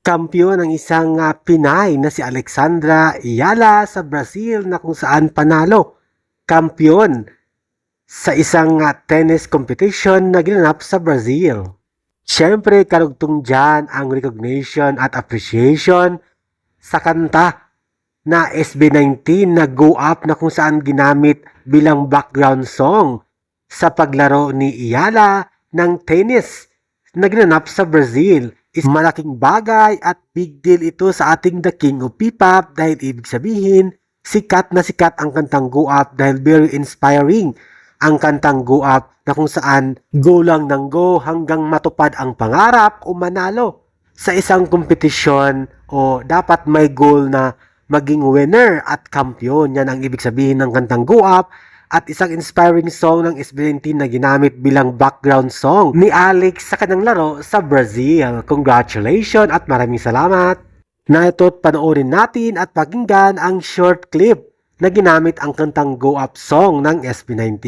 Kampiyon ang isang ah, Pinay na si Alexandra Iyala sa Brazil na kung saan panalo. Kampiyon sa isang ah, tennis competition na ginanap sa Brazil. Siyempre, karugtong dyan ang recognition at appreciation sa kanta na SB19 na Go Up na kung saan ginamit bilang background song sa paglaro ni Iyala ng tennis na ginanap sa Brazil. Is malaking bagay at big deal ito sa ating The King of P-Pop dahil ibig sabihin, sikat na sikat ang kantang Go Up dahil very inspiring ang kantang Go Up na kung saan go lang ng go hanggang matupad ang pangarap o manalo sa isang kompetisyon o dapat may goal na maging winner at kampiyon. Yan ang ibig sabihin ng kantang Go Up at isang inspiring song ng SB19 na ginamit bilang background song ni Alex sa kanyang laro sa Brazil. Congratulations at maraming salamat! Na ito't panoorin natin at pakinggan ang short clip na ginamit ang kantang Go Up song ng SB19.